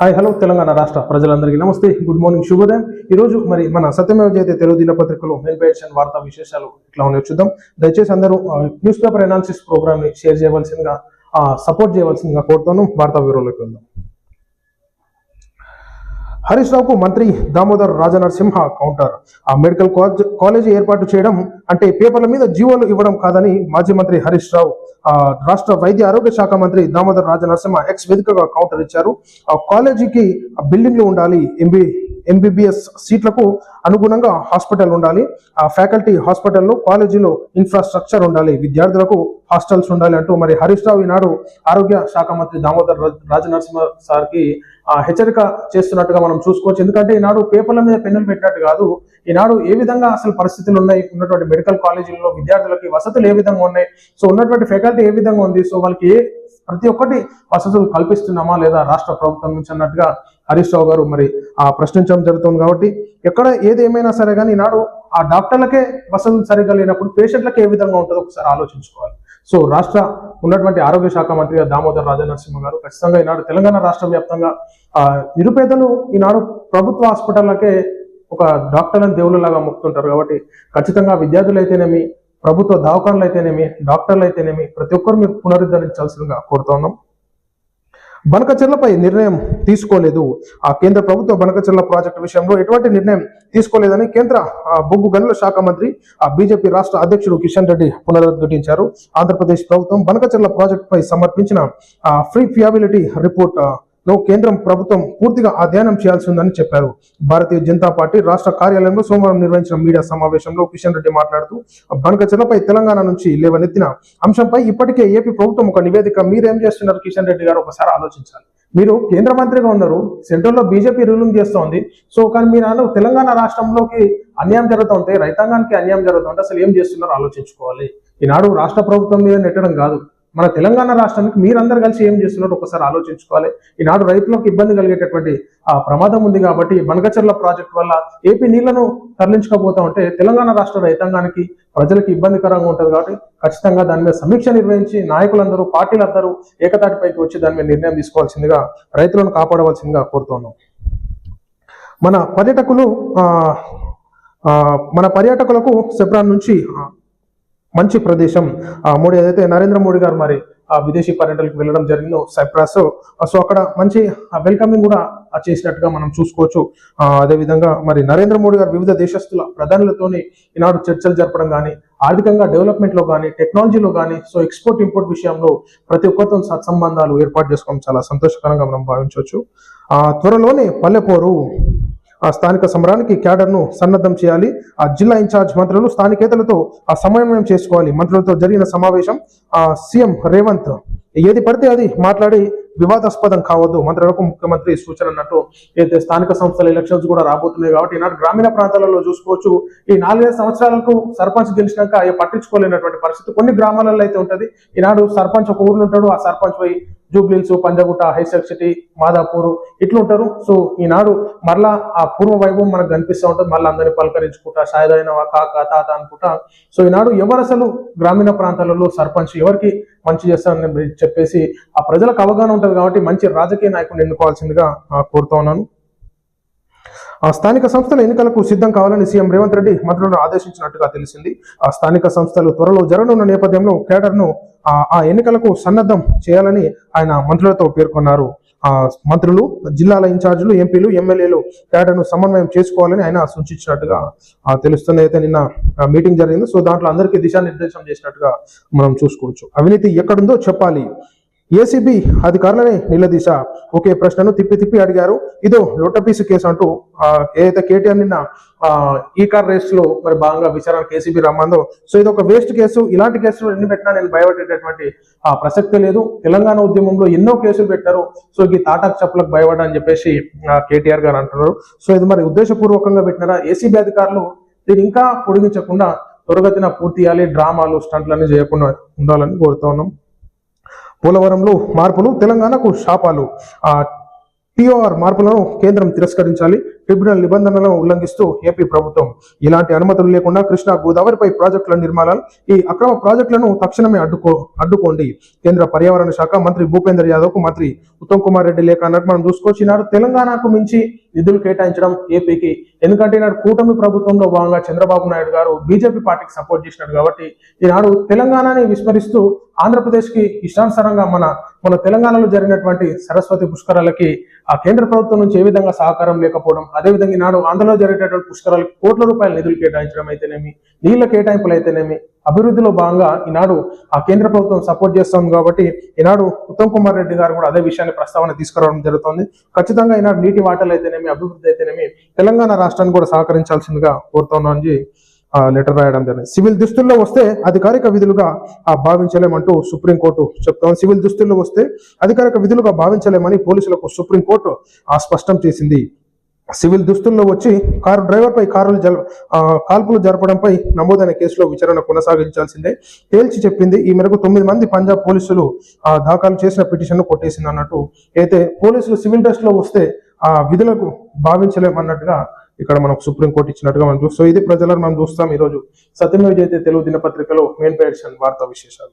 Hi hello Telangana రాష్ట్ర ప్రజలందరికీ నమస్తే. గుడ్ మార్నింగ్ శుభోదయం. ఈ రోజు మరి మన సత్యమేవ జయతే తెలుగు దినపత్రికలో మెయిన్ వార్తా విశేషాలు ఇట్లా ఉన్నాయో చూద్దాం. దయచేసి అందరూ న్యూస్ పేపర్ ఎనాలిసిస్ ప్రోగ్రామ్ని షేర్ చేయవలసిందిగా సపోర్ట్ చేయవలసిందిగా కోరుతాను వార్తా వివరాల్లోకి వెళ్దాం. హరీష్ రావుకు మంత్రి దామోదర్ రాజనరసింహ కౌంటర్ ఆ మెడికల్ కాలేజ్ కాలేజీ ఏర్పాటు చేయడం అంటే పేపర్ల మీద జీవోలు ఇవ్వడం కాదని మాజీ మంత్రి హరీష్ రావు రాష్ట్ర వైద్య ఆరోగ్య శాఖ మంత్రి దామోదర్ రాజనరసింహ ఎక్స్ వేదికగా కౌంటర్ ఇచ్చారు. ఆ కాలేజీకి బిల్డింగ్లు ఉండాలి ఎంబీ ఎంబీబీఎస్ సీట్లకు అనుగుణంగా హాస్పిటల్ ఉండాలి. ఆ ఫ్యాకల్టీ హాస్పిటల్లో కాలేజీలో ఇన్ఫ్రాస్ట్రక్చర్ ఉండాలి. విద్యార్థులకు హాస్టల్స్ ఉండాలి అంటూ మరి హరీష్ రావు ఈనాడు ఆరోగ్య శాఖ మంత్రి దామోదర్ రాజ- రాజనరసింహ సార్కి హెచ్చరిక చేస్తున్నట్టుగా మనం చూసుకోవచ్చు. ఎందుకంటే ఈనాడు పేపర్ల మీద పెన్నులు పెట్టినట్టు కాదు. ఈనాడు ఏ విధంగా అసలు పరిస్థితులు ఉన్నాయి? ఉన్నటువంటి మెడికల్ కాలేజీల్లో విద్యార్థులకి వసతులు ఏ విధంగా ఉన్నాయి? సో ఉన్నటువంటి ఫ్యాకల్టీ ఏ విధంగా ఉంది? సో వాళ్ళకి ఏ ప్రతి ఒక్కటి వసతులు కల్పిస్తున్నామా? లేదా రాష్ట్ర ప్రభుత్వం నుంచి అన్నట్టుగా హరీష్ రావు గారు మరి ఆ ప్రశ్నించడం జరుగుతుంది కాబట్టి ఎక్కడ ఏది ఏమైనా సరే కానీ ఈనాడు ఆ డాక్టర్లకే వసతులు సరిగా లేనప్పుడు పేషెంట్లకి ఏ విధంగా ఉంటుందో ఒకసారి ఆలోచించుకోవాలి. సో రాష్ట్ర ఉన్నటువంటి ఆరోగ్య శాఖ మంత్రిగా దామోదర్ రాజనరసింహ గారు ఖచ్చితంగా ఈనాడు తెలంగాణ రాష్ట్ర వ్యాప్తంగా నిరుపేదలు ఈనాడు ప్రభుత్వ హాస్పిటళ్ళకే ఒక డాక్టర్లను దేవుళ్ళలాగా మొక్కుతుంటారు కాబట్టి ఖచ్చితంగా విద్యార్థులు అయితేనేమి ప్రభుత్వ దవాఖానలు అయితేనేమి డాక్టర్లు అయితేనేమి ప్రతి ఒక్కరు మీరు పునరుద్ధరించాల్సిందిగా కోరుతున్నాం బనకచెర్లపై నిర్ణయం తీసుకోలేదు. ఆ కేంద్ర ప్రభుత్వ బనకచెర్ల ప్రాజెక్టు విషయంలో ఎటువంటి నిర్ణయం తీసుకోలేదని కేంద్ర బొగ్గు గనుల శాఖ మంత్రి ఆ బీజేపీ రాష్ట్ర అధ్యక్షుడు కిషన్ రెడ్డి పునరుద్ఘటించారు. ఆంధ్రప్రదేశ్ ప్రభుత్వం బనకచెర్ల ప్రాజెక్టుపై సమర్పించిన ఫ్రీ ఫియాబిలిటీ రిపోర్ట్ లో కేంద్రం ప్రభుత్వం పూర్తిగా అధ్యయనం చేయాల్సి ఉందని చెప్పారు. భారతీయ జనతా పార్టీ రాష్ట్ర కార్యాలయంలో సోమవారం నిర్వహించిన మీడియా సమావేశంలో కిషన్ రెడ్డి మాట్లాడుతూ బనకచెర్లపై తెలంగాణ నుంచి లేవనెత్తిన అంశంపై ఇప్పటికే ఏపీ ప్రభుత్వం ఒక నివేదిక. మీరేం చేస్తున్నారు? కిషన్ రెడ్డి గారు ఒకసారి ఆలోచించాలి. మీరు కేంద్ర మంత్రిగా ఉన్నారు. సెంట్రల్లో బీజేపీ రూలింగ్ చేస్తోంది. సో కానీ మీరు అన్న తెలంగాణ రాష్ట్రంలోకి అన్యాయం జరుగుతుంటే రైతాంగానికి అన్యాయం జరుగుతుంటే అసలు ఏం చేస్తున్నారో ఆలోచించుకోవాలి. ఈనాడు రాష్ట్ర ప్రభుత్వం మీద నెట్టడం కాదు. మన తెలంగాణ రాష్ట్రానికి మీరందరూ కలిసి ఏం చేస్తున్నారు ఒకసారి ఆలోచించుకోవాలి. ఈనాడు రైతులకు ఇబ్బంది కలిగేటటువంటి ఆ ప్రమాదం ఉంది కాబట్టి బనకచర్ల ప్రాజెక్ట్ వల్ల ఏపీ నీళ్ళను తరలించకపోతా ఉంటే తెలంగాణ రాష్ట్ర రైతాంగానికి ప్రజలకు ఇబ్బందికరంగా ఉంటుంది కాబట్టి ఖచ్చితంగా దాని మీద సమీక్ష నిర్వహించి నాయకులందరూ పార్టీలందరూ ఏకతాటిపైకి వచ్చి దాని మీద నిర్ణయం తీసుకోవాల్సిందిగా రైతులను కాపాడవలసిందిగా కోరుతున్నాం. మన పర్యాటకులు మన పర్యాటకులకు సెప్రాన్ నుంచి మంచి ప్రదేశం. మోడీ ఏదైతే నరేంద్ర మోడీ గారు మరి ఆ విదేశీ పర్యటనకు వెళ్ళడం జరిగిందో సైప్రస్ సో అక్కడ మంచి వెల్కమింగ్ కూడా చేసినట్టుగా మనం చూసుకోవచ్చు. అదేవిధంగా మరి నరేంద్ర మోడీ గారు వివిధ దేశస్తుల ప్రధానులతోని ఈనాడు చర్చలు జరపడం కానీ ఆర్థికంగా డెవలప్మెంట్లో కానీ టెక్నాలజీలో కానీ సో ఎక్స్పోర్ట్ ఇంపోర్ట్ విషయంలో ప్రతి ఒక్కరితో సత్సంబంధాలు ఏర్పాటు చేసుకోవడం చాలా సంతోషకరంగా మనం భావించవచ్చు. త్వరలోనే పల్లెపోరు ఆ స్థానిక సమరానికి క్యాడర్ను సన్నద్ధం చేయాలి. ఆ జిల్లా ఇన్ఛార్జ్ మంత్రులు స్థానికేతలతో ఆ సమన్వయం చేసుకోవాలి. మంత్రులతో జరిగిన సమావేశం ఆ సీఎం రేవంత్. ఏది పడితే అది మాట్లాడి వివాదాస్పదం కావద్దు. మంత్రులకు ముఖ్యమంత్రి సూచన అన్నట్టు అయితే స్థానిక సంస్థల ఎలక్షన్స్ కూడా రాబోతున్నాయి కాబట్టి ఈనాడు గ్రామీణ ప్రాంతాలలో చూసుకోవచ్చు. ఈ నాలుగైదు సంవత్సరాలకు సర్పంచ్ గెలిచినాక అవి పట్టించుకోలేనటువంటి పరిస్థితి. కొన్ని గ్రామాలలో అయితే ఉంటది. ఈనాడు సర్పంచ్ ఒక ఊర్లో ఉంటాడు. ఆ సర్పంచ్ పోయి Jubilee Hills Panjagutta Hitec City Madhapur ఇట్లా ఉంటారు. సో ఈనాడు మరలా ఆ పూర్వ వైభవం మనకు కనిపిస్తూ ఉంటుంది. మళ్ళీ అందరినీ పలకరించుకుంటా షాయదైన కాక తాత అనుకుంటా. సో ఈనాడు ఎవరు అసలు గ్రామీణ ప్రాంతాలలో సర్పంచ్ ఎవరికి మంచి చేస్తారని చెప్పేసి ఆ ప్రజలకు అవగాహన ఉంటుంది కాబట్టి మంచి రాజకీయ నాయకుడిని ఎన్నుకోవాల్సిందిగా కోరుతూ కోరుతా ఉన్నాను. ఆ స్థానిక సంస్థల ఎన్నికలకు సిద్ధం కావాలని సీఎం రేవంత్ రెడ్డి మంత్రులను ఆదేశించినట్టుగా తెలిసింది. ఆ స్థానిక సంస్థలు త్వరలో జరగనున్న నేపథ్యంలో కేడర్ను ఆ ఎన్నికలకు సన్నద్ధం చేయాలని ఆయన మంత్రులతో పేర్కొన్నారు. ఆ మంత్రులు జిల్లాల ఇన్ఛార్జీలు ఎంపీలు ఎమ్మెల్యేలు కేడర్ను సమన్వయం చేసుకోవాలని ఆయన సూచించినట్టుగా ఆ, తెలుస్తుంది. అయితే నిన్న మీటింగ్ జరిగింది. సో దాంట్లో అందరికీ దిశానిర్దేశం చేసినట్టుగా మనం చూసుకోవచ్చు. అవినీతి ఎక్కడుందో చెప్పాలి. ఏసీబీ అధికారులనే నిలదీశ. ఒకే ప్రశ్నను తిప్పి తిప్పి అడిగారు. ఇదో లొట్టపీసు కేసు అంటూ ఏదైతే కేటీఆర్ నిన్న ఈ కార్ రేస్లో మరి భాగంగా విచారణకు ఏసీబీ రమ్మందో సో ఇది ఒక వేస్ట్ కేసు. ఇలాంటి కేసులు ఎన్ని పెట్టినా నేను భయపడేటటువంటి ఆ ప్రసక్తి లేదు. తెలంగాణ ఉద్యమంలో ఎన్నో కేసులు పెట్టారు. సో ఈ తాటాకు చెప్పులకు భయపడ అని చెప్పేసి కేటీఆర్ గారు అంటున్నారు. సో ఇది మరి ఉద్దేశపూర్వకంగా పెట్టినారా? ఏసీబీ అధికారులు దీన్ని ఇంకా పొడిగించకుండా త్వరగతిన పూర్తి చేయాలి. డ్రామాలు స్టంట్లన్నీ చేయకుండా ఉండాలని కోరుతా ఉన్నాం. పోలవరంలో మార్పులు తెలంగాణకు శాపాలు. ఆ మార్పులను కేంద్రం తిరస్కరించాలి. ట్రిబ్యునల్ నిబంధనలను ఉల్లంఘిస్తూ ఏపీ ప్రభుత్వం ఇలాంటి అనుమతులు లేకుండా కృష్ణా గోదావరిపై ప్రాజెక్టుల నిర్మాణాలు ఈ అక్రమ ప్రాజెక్టులను తక్షణమే అడ్డుకో అడ్డుకోండి. కేంద్ర పర్యావరణ శాఖ మంత్రి భూపేందర్ యాదవ్కు మంత్రి ఉత్తమ్ కుమార్ రెడ్డి లేఖ అన్నట్టు మనం తెలంగాణకు మించి నిధులు కేటాయించడం ఏపీకి ఎందుకంటే ఈనాడు కూటమి ప్రభుత్వంలో భాగంగా చంద్రబాబు నాయుడు గారు బీజేపీ పార్టీకి సపోర్ట్ చేసినాడు కాబట్టి ఈనాడు తెలంగాణని విస్మరిస్తూ ఆంధ్రప్రదేశ్కి ఇష్టానుసారంగా మన మన తెలంగాణలో జరిగినటువంటి సరస్వతి పుష్కరాలకి ఆ కేంద్ర ప్రభుత్వం నుంచి ఏ విధంగా సహకారం లేకపోవడం అదేవిధంగా ఈనాడు ఆంధ్రలో జరిగేటటువంటి పుష్కరాలకు కోట్ల రూపాయల నిధులు కేటాయించడం అయితేనేమి నీళ్ళ కేటాయింపులు అయితేనేమి అభివృద్ధిలో భాగంగా ఈనాడు ఆ కేంద్ర ప్రభుత్వం సపోర్ట్ చేస్తుంది కాబట్టి ఈనాడు ఉత్తమ్ కుమార్ రెడ్డి గారు కూడా అదే విషయాన్ని ప్రస్తావన తీసుకురావడం జరుగుతుంది. ఖచ్చితంగా ఈనాడు నీటి వాటలు అయితేనేమి అభివృద్ధి అయితేనేమి తెలంగాణ రాష్ట్రాన్ని కూడా సహకరించాల్సిందిగా కోరుతున్నాను ఆ లెటర్ రాయడం జరిగింది. సివిల్ దుస్తుల్లో వస్తే అధికారిక విధులుగా ఆ భావించలేమంటూ సుప్రీంకోర్టు చెప్తాము సివిల్ దుస్తుల్లో వస్తే అధికారిక విధులుగా భావించలేమని పోలీసులకు సుప్రీంకోర్టు ఆ స్పష్టం చేసింది. సివిల్ దుస్తుల్లో వచ్చి కారు డ్రైవర్పై కారులు జల కాల్పులు జరపడంపై నమోదైన కేసులో విచారణ కొనసాగించాల్సిందే. తేల్చి చెప్పింది ఈ మేరకు తొమ్మిది మంది పంజాబ్ పోలీసులు ఆ, దాఖలు చేసిన పిటిషన్ను కొట్టేసింది అన్నట్టు. అయితే పోలీసులు సివిల్ డ్రెస్లో వస్తే ఆ విధులకు భావించలేమన్నట్టుగా ఇక్కడ మనకు సుప్రీంకోర్టు ఇచ్చినట్టుగా మనం చూస్తాం. ఇది ప్రజలను మనం చూస్తాం ఈ రోజు సత్యమేవ జయతే తెలుగు దినపత్రికలో మెయిన్ పేర్షన్ వార్తా విశేషాలు.